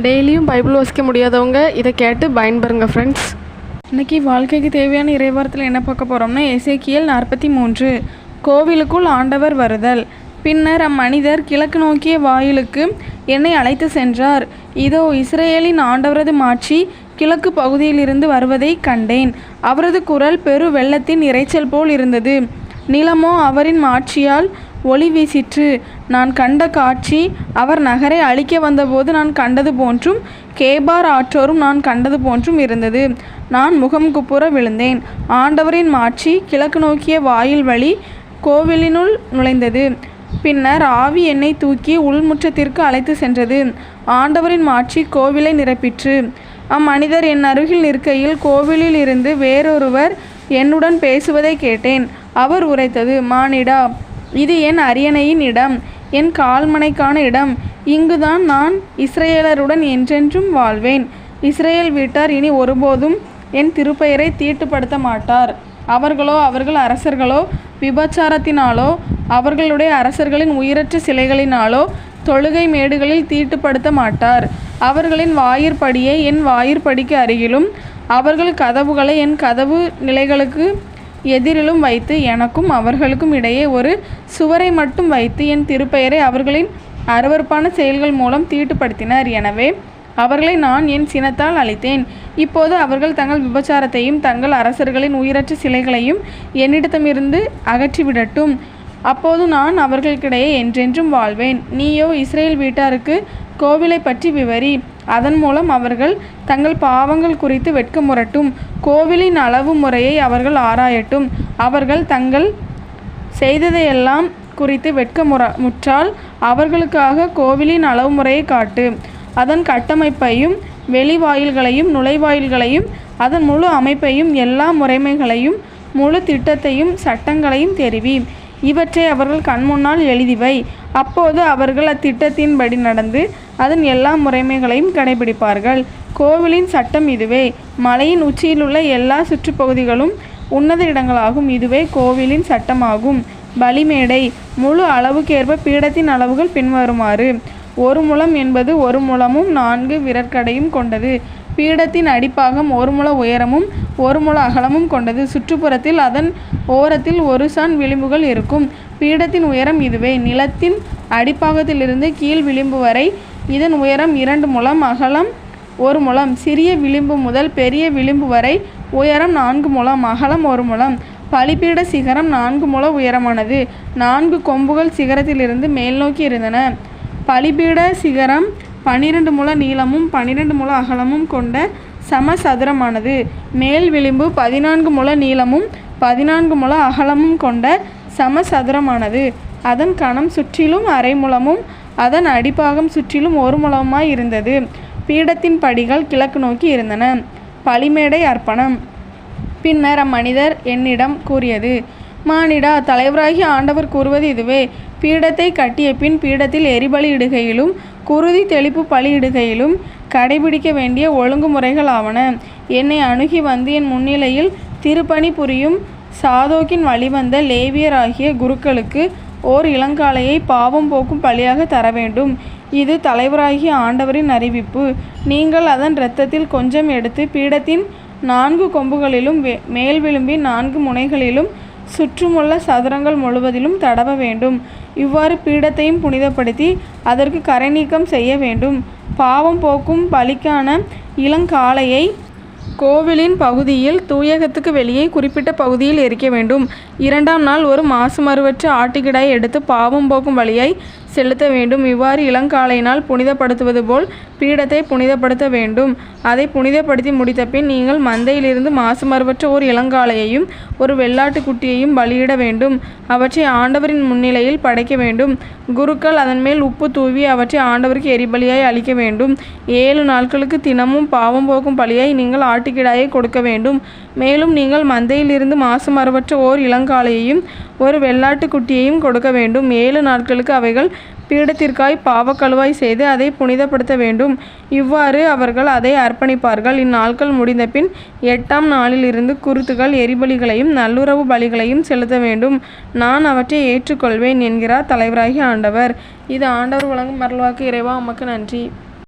டெய்லியும் பைபிள் வாசிக்க முடியாதவங்க இதை கேட்டு பயன்பெறுங்க ஃப்ரெண்ட்ஸ் இன்றைக்கி வாழ்க்கைக்கு தேவையான இறைவாரத்தில் என்ன பார்க்க போகிறோம்னா எசேக்கியல் நாற்பத்தி மூன்று. கோவிலுக்குள் ஆண்டவர் வருதல். பின்னர் அம்மனிதர் கிழக்கு நோக்கிய வாயிலுக்கு என்னை அழைத்து சென்றார். இதோ இஸ்ரேலின் ஆண்டவரது மாட்சி கிழக்கு பகுதியிலிருந்து வருவதை கண்டேன். அவரது குரல் பெரு வெள்ளத்தின் இரைச்சல் போல் இருந்தது. நிலமோ அவரின் மாட்சியால் ஒளி வீசிற்று. நான் கண்ட காட்சி அவர் நகரை அழிக்க வந்தபோது நான் கண்டது போன்றும் கேபார் ஆற்றோரும் நான் கண்டது போன்றும் இருந்தது. நான் முகம் குப்புற விழுந்தேன். ஆண்டவரின் மாட்சி கிழக்கு நோக்கிய வாயில் வழி கோவிலினுள் நுழைந்தது. பின்னர் ஆவி என்னை தூக்கி உள்முற்றத்திற்கு அழைத்து சென்றது. ஆண்டவரின் மாட்சி கோவிலை நிரப்பிற்று. அம்மனிதர் என் அருகில் நிற்கையில் கோவிலில் இருந்து வேறொருவர் என்னுடன் பேசுவதை கேட்டேன். அவர் உரைத்தது மானிடா இது என் அரியணையின் இடம் என் கால்மனைக்கான இடம். இங்குதான் நான் இஸ்ரேலருடன் என்றென்றும் வாழ்வேன். இஸ்ரேல் வீட்டார் இனி ஒருபோதும் என் திருப்பெயரை தீட்டுப்படுத்த மாட்டார். அவர்களோ அவர்கள் அரசர்களோ விபச்சாரத்தினாலோ அவர்களுடைய அரசர்களின் உயிரற்ற சிலைகளினாலோ தொழுகை மேடுகளில் தீட்டுப்படுத்த மாட்டார். அவர்களின் வாயிற்படியை என் வாயிற்படிக்கு அருகிலும் அவர்கள் கதவுகளை என் கதவு நிலைகளுக்கு எதிரிலும் வைத்து எனக்கும் அவர்களுக்கும் இடையே ஒரு சுவரை மட்டும் வைத்து என் திருப்பெயரை அவர்களின் அருவருப்பான செயல்கள் மூலம் தீட்டுப்படுத்தினர். எனவே அவர்களை நான் என் சினத்தால் அழித்தேன். இப்போது அவர்கள் தங்கள் விபச்சாரத்தையும் தங்கள் அரசர்களின் உயிரற்ற சிலைகளையும் என்னிடத்தமிருந்து அகற்றிவிடட்டும். அப்போது நான் அவர்களுக்கிடையே என்றென்றும் வாழ்வேன். நீயோ இஸ்ரேல் வீட்டாருக்கு கோவிலை பற்றி விவரி. அதன் மூலம் அவர்கள் தங்கள் பாவங்கள் குறித்து வெட்கமுறட்டும் கோவிலின் அளவு முறையை அவர்கள் ஆராயட்டும். அவர்கள் தங்கள் செய்ததையெல்லாம் குறித்து வெட்கமுற முற்றால் அவர்களுக்காக கோவிலின் அளவு முறையை காட்டு. அதன் கட்டமைப்பையும் வெளிவாயில்களையும் நுழைவாயில்களையும் அதன் முழு அமைப்பையும் எல்லா முறைமைகளையும் முழு திட்டத்தையும் சட்டங்களையும் தெரிவி இவற்றை அவர்கள் கண்முன்னால் எழுதிவை. அப்போது அவர்கள் அத்திட்டத்தின்படி நடந்து அதன் எல்லா முறைமைகளையும் கடைபிடிப்பார்கள். கோவிலின் சட்டம் இதுவே. மலையின் உச்சியிலுள்ள எல்லா சுற்றுப்பகுதிகளும் உன்னத இடங்களாகும். இதுவே கோவிலின் சட்டமாகும். பலிமேடை. முழு அளவுக்கேற்ப பீடத்தின் அளவுகள் பின்வருமாறு. ஒரு முழம் என்பது ஒரு முழமும் நான்கு விரற்கடையும் கொண்டது. பீடத்தின் அடிப்பாகம் ஒரு முழ உயரமும் ஒரு முழ அகலமும் கொண்டது. சுற்றுப்புறத்தில் அதன் ஓரத்தில் ஒரு சான் விளிம்புகள் இருக்கும். பீடத்தின் உயரம் இதுவே. நிலத்தின் அடிப்பாகத்திலிருந்து கீழ் விளிம்பு வரை இதன் உயரம் இரண்டு முழம் அகலம் ஒரு முழம். சிறிய விளிம்பு முதல் பெரிய விளிம்பு வரை உயரம் நான்கு முழம் அகலம் ஒரு முழம். பலிபீட சிகரம் நான்கு முழ உயரமானது. நான்கு கொம்புகள் சிகரத்திலிருந்து மேல்நோக்கி இருந்தன. பலிபீட சிகரம் பனிரெண்டு முழ நீளமும் பன்னிரண்டு முழ அகலமும் கொண்ட சமசதுரமானது. மேல் விளிம்பு பதினான்கு முழ நீளமும் பதினான்கு முழ அகலமும் கொண்ட சமசதுரமானது. அதன் கணம் சுற்றிலும் அரை முழமும் அதன் அடிப்பாகம் சுற்றிலும் ஒரு முழமாய் இருந்தது. பீடத்தின் படிகள் கிழக்கு நோக்கி இருந்தன. பலிமேடை அர்ப்பணம். பின்னர் அம்மனிதர் என்னிடம் கூறியது மானிடா தலைவராகி ஆண்டவர் கூறுவது இதுவே. பீடத்தை கட்டிய பின் பீடத்தில் எரிபலி இடுகையிலும் குருதி தெளிப்பு பலியிடுகையிலும் கடைபிடிக்க வேண்டிய ஒழுங்குமுறைகள் ஆவன. என்னை அணுகி வந்து என் முன்னிலையில் திருப்பணி புரியும் சாதோக்கின் வழிவந்த லேவியராகிய குருக்களுக்கு ஓர் இளங்காலையை பாவம் போக்கும் பலியாக தர வேண்டும். இது தலைவராகிய ஆண்டவரின் அறிவிப்பு. நீங்கள் அதன் இரத்தத்தில் கொஞ்சம் எடுத்து பீடத்தின் நான்கு கொம்புகளிலும் மேல் விளிம்பின் நான்கு முனைகளிலும் சுற்றுமுள்ள சதுரங்கள் முழுவதிலும் தடவ வேண்டும். இவ்வாறு பீடத்தையும் புனிதப்படுத்தி அதற்கு கரை நீக்கம் செய்ய வேண்டும். பாவம் போக்கும் பலிக்கான இளங்காளையை கோவிலின் பகுதியில் தூயகத்துக்கு வெளியே குறிப்பிட்ட பகுதியில் எரிக்க வேண்டும். இரண்டாம் நாள் ஒரு மாசுமருவற்ற ஆட்டுக்கிடாய் எடுத்து பாவம் போக்கும் வழியை செலுத்த வேண்டும். இவ்வாறு இளங்காலையினால் புனிதப்படுத்துவது போல் பீடத்தை புனிதப்படுத்த வேண்டும். அதை புனிதப்படுத்தி முடித்த பின் நீங்கள் மந்தையிலிருந்து மாசுமருவற்ற ஒரு இளங்காலையையும் ஒரு வெள்ளாட்டு குட்டியையும் பலியிட வேண்டும். அவற்றை ஆண்டவரின் முன்னிலையில் படைக்க வேண்டும். குருக்கள் அதன் மேல் உப்பு தூவி அவற்றை ஆண்டவருக்கு எரிபலியாய் அளிக்க வேண்டும். ஏழு நாட்களுக்கு தினமும் பாவம் போக்கும் பலியாய் நீங்கள் ஆட்டுக்கிடாயை கொடுக்க வேண்டும். மேலும் நீங்கள் மந்தையிலிருந்து மாசுமரபற்ற ஓர் இளங்காளையையும் ஒரு வெள்ளாட்டு குட்டியையும் கொடுக்க வேண்டும். ஏழு நாட்களுக்கு அவைகள் பீடத்திற்காய் பாவக்கழுவாய் செய்து அதை புனிதப்படுத்த வேண்டும். இவ்வாறு அவர்கள் அதை அர்ப்பணிப்பார்கள். இந்நாட்கள் முடிந்தபின் எட்டாம் நாளிலிருந்து குருத்துகள் எரிபலிகளையும் நல்லுறவு பலிகளையும் செலுத்த வேண்டும். நான் அவற்றை ஏற்றுக்கொள்வேன் என்கிறார் தலைவராகி ஆண்டவர். இது ஆண்டவர் வழங்கும் மரல்வாக்கு இறைவா உமக்கு நன்றி.